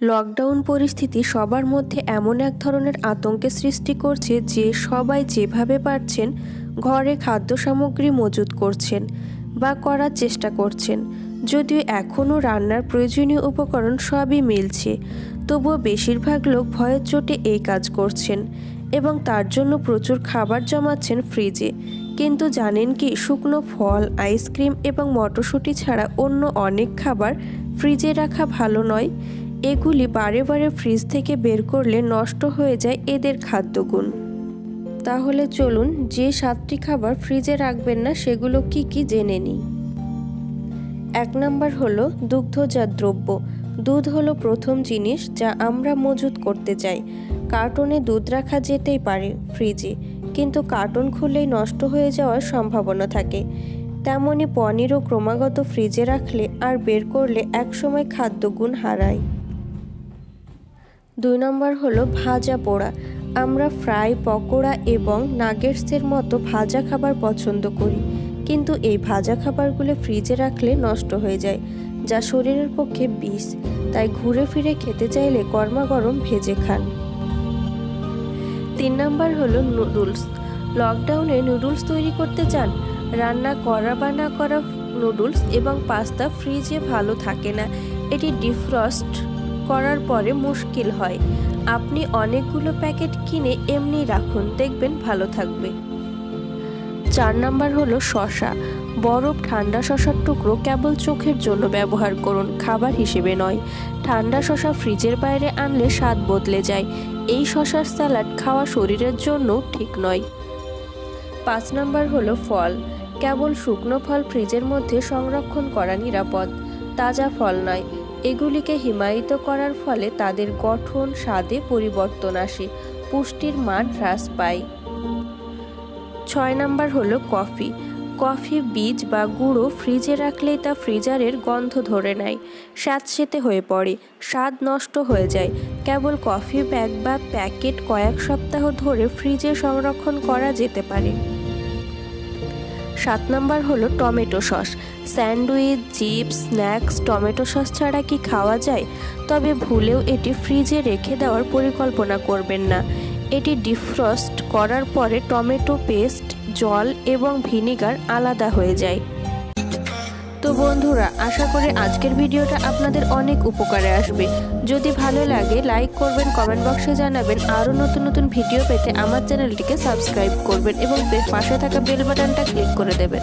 Lockdown পরিস্থিতি সবার মধ্যে এমন এক ধরনের আতঙ্কের সৃষ্টি করছে যে সবাই যেভাবে পারছেন ঘরে খাদ্য সামগ্রী মজুত করছেন বা করার চেষ্টা করছেন। যদিও এখনও রান্নার প্রয়োজনীয় উপকরণ সবই মিলছে, তবুও বেশিরভাগ লোক ভয়ের চোটে এই কাজ করছেন এবং তার জন্য প্রচুর খাবার জমাচ্ছেন ফ্রিজে। কিন্তু জানেন কি, শুকনো ফল, আইসক্রিম এবং মটরশুঁটি ছাড়া অন্য অনেক খাবার ফ্রিজে রাখা ভালো নয়? এগুলি বারে বারে ফ্রিজ থেকে বের করলে নষ্ট হয়ে যায় এদের খাদ্যগুণ। তাহলে চলুন যে সাতটি খাবার ফ্রিজে রাখবেন না সেগুলো কি কি জেনে নিই এক নাম্বার হলো দুগ্ধজাত দ্রব্য। দুধ হলো প্রথম জিনিস যা আমরা মজুত করতে চাই। কার্টনে দুধ রাখা যেতেই পারে ফ্রিজে, কিন্তু কার্টন খুললেই নষ্ট হয়ে যাওয়ার সম্ভাবনা থাকে। তেমনি পনিরও ক্রমাগত ফ্রিজে রাখলে আর বের করলে একসময় খাদ্যগুণ হারায়। দুই নম্বর হলো ভাজা পোড়া। আমরা ফ্রাই, পকোড়া এবং নাগেটসের মতো ভাজা খাবার পছন্দ করি। কিন্তু এই ভাজা খাবারগুলো ফ্রিজে রাখলে নষ্ট হয়ে যায়, যা শরীরের পক্ষে বিষ। তাই ঘুরে ফিরে খেতে চাইলে গরমা গরম ভেজে খান। তিন নাম্বার হলো নুডলস। লকডাউনে নুডলস তৈরি করতে চান, রান্না করা বা না করা নুডলস এবং পাস্তা ফ্রিজে ভালো থাকে না। এটি ডিফ্রস্ট করার পরে মুশকিল হয়। আপনি অনেকগুলো প্যাকেট কিনে এমনি রাখুন, দেখবেন ভালো থাকবে। চার নাম্বার হলো শশা। বরফ ঠান্ডা শশার টুকরো কেবল চোখের জন্য ব্যবহার করুন, খাবার হিসেবে নয়। ঠান্ডা শশা ফ্রিজের বাইরে আনলে স্বাদ বদলে যায়। এই শশার স্যালাড খাওয়া শরীরের জন্য ঠিক নয়। পাঁচ নাম্বার হলো ফল। কেবল শুকনো ফল ফ্রিজের মধ্যে সংরক্ষণ করা নিরাপদ। তাজা ফল নয়। এগুলিকে হিমায়িত করার ফলে তাদের গঠন, স্বাদে পরিবর্তন আসে, পুষ্টির মান হ্রাস পায়। ছয় নাম্বার হলো কফি। কফি বীজ বা গুঁড়ো ফ্রিজে রাখলেই তা ফ্রিজারের গন্ধ ধরে নেয়, স্যাঁতসেতে হয়ে পড়ে, স্বাদ নষ্ট হয়ে যায়। কেবল কফি ব্যাগ বা প্যাকেট কয়েক সপ্তাহ ধরে ফ্রিজে সংরক্ষণ করা যেতে পারে। সাত নম্বর হলো tomato sauce. Sandwich, chips, snacks, tomato sauce ছাড়া কি খাওয়া যায়? তবে ভুলেও এটি ফ্রিজে রেখে দেওয়ার পরিকল্পনা করবেন না। এটি ডিফ্রস্ট করার পরে টমেটো পেস্ট, জল এবং ভিনিগার আলাদা হয়ে যায়। তো বন্ধুরা, আশা করি আজকের ভিডিওটা আপনাদের অনেক উপকারে আসবে। যদি ভালো লাগে, লাইক করবেন, কমেন্ট বক্সে জানাবেন। আরও নতুন নতুন ভিডিও পেতে আমার চ্যানেলটিকে সাবস্ক্রাইব করবেন এবং পাশে থাকা বেল বাটনটা ক্লিক করে দেবেন।